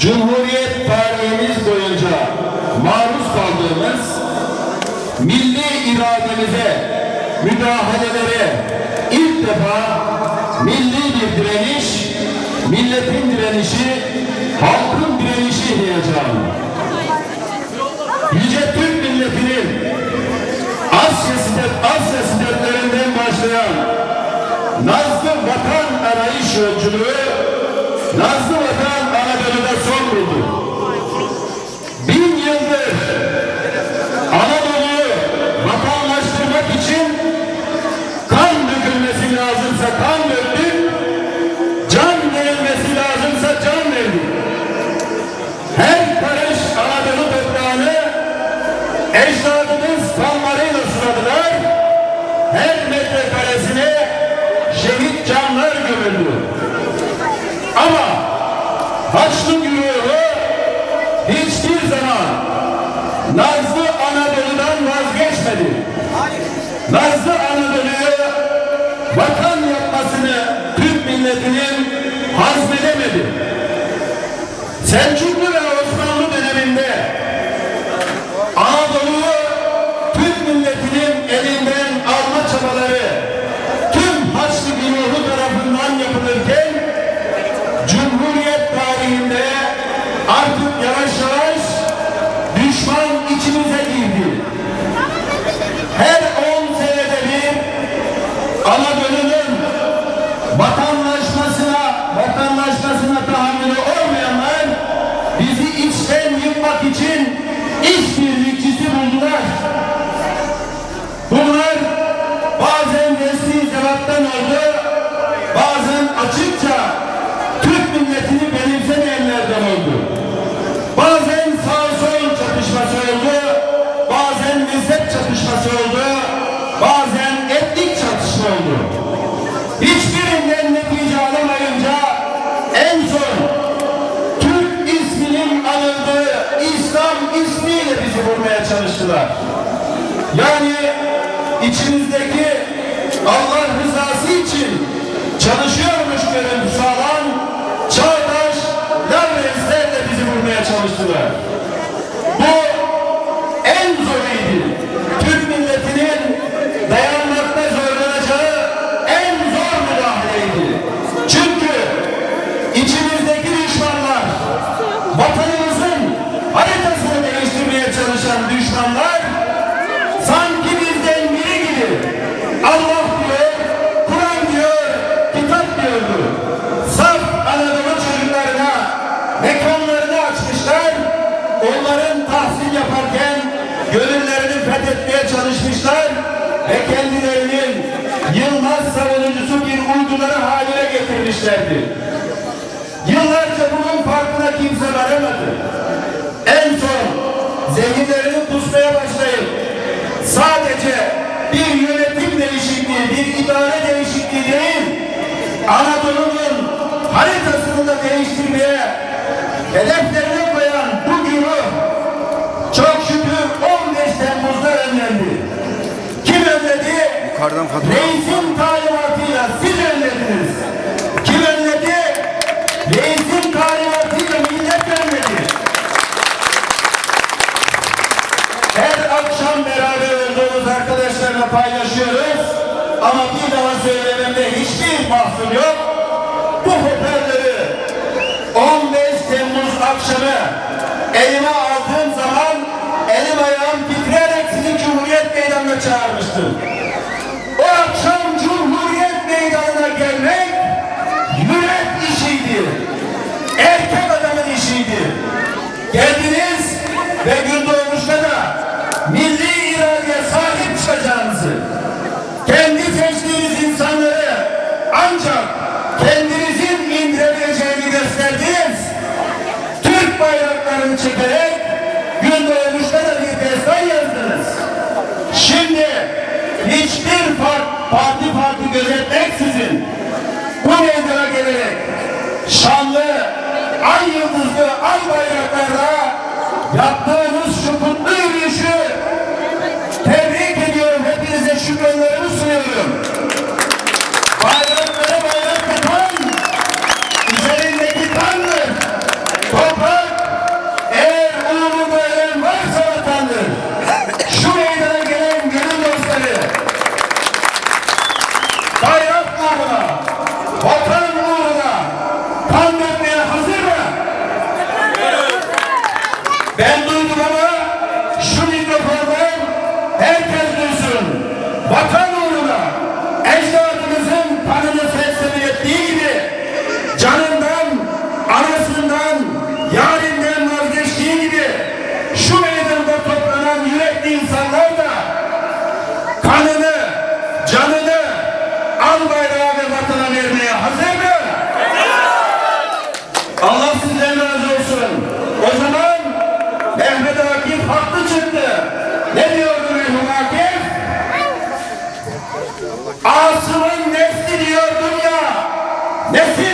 Cumhuriyet tarihimiz boyunca maruz kaldığımız milli irademize, müdahalelere ilk defa milli bir direniş, milletin direnişi, halkın direnişi heyecanı. Yüce Türk milletinin Asya, sidet, Asya sidetlerinden başlayan Nazlı Vatan arayış yolculuğu Nazlı Vatan Anadolu'da son buldu. Bin yıldır Anadolu'yu vatanlaştırmak için kan dökülmesi lazımsa kan döktük, can verilmesi lazımsa can verdik. Her karış Anadolu toprağını ecdadımız kanlarıyla suladılar. Her Nazlı Anadolu'dan vazgeçmedi. Nazlı Yani içimizdeki Allah rızası için çalışıyormuş görüntüsü alan çağdaş lavreslerle bizi vurmaya çalıştılar. Mekanlarını açmışlar, onların tahsil yaparken gönüllerini fethetmeye çalışmışlar ve kendilerinin Yılmaz savunucusu bir uyduları haline getirmişlerdi. Yıllarca bunun farkına kimse varamadı. En son zihinlerini kusmaya başlayıp sadece bir yönetim değişikliği, bir idare değişikliği değil, Anadolu'nun değiştirmeye hedeflerine koyan bu güruh çok şükür 15 Temmuz'da önlendi. Kim önledi? Yukarıdan fatura. Reisin talimatıyla siz önlediniz. Kim önledi? Reisin talimatıyla millet önledi. Her akşam beraber olduğumuz arkadaşlarla paylaşıyoruz. Ama bir daha söylememde hiçbir mahsur yok. Bu hoparlörü 15 Akşamı elime aldığım zaman elim ayağım titreyerek sizi Cumhuriyet Meydanı'na çağırmıştım. O akşam Cumhuriyet Meydanı'na gelmek yürek işiydi. Erkek adamın işiydi. Geldiniz ve Gündoğmuş'ta da milli iradeye sahip çıkacağınızı, kendi seçtiğiniz insanları ancak kendinizin bayraklarını çekerek Gündoğmuş'ta da bir destan yazdınız. Şimdi hiçbir part, parti parti gözetmeksizin bu meydana gelerek şanlı, ay yıldızlı, ay bayraklarla yaptığınız Ne diyordu Mehmet Akif? Asım'ın nesli diyordum ya. Nesilmiş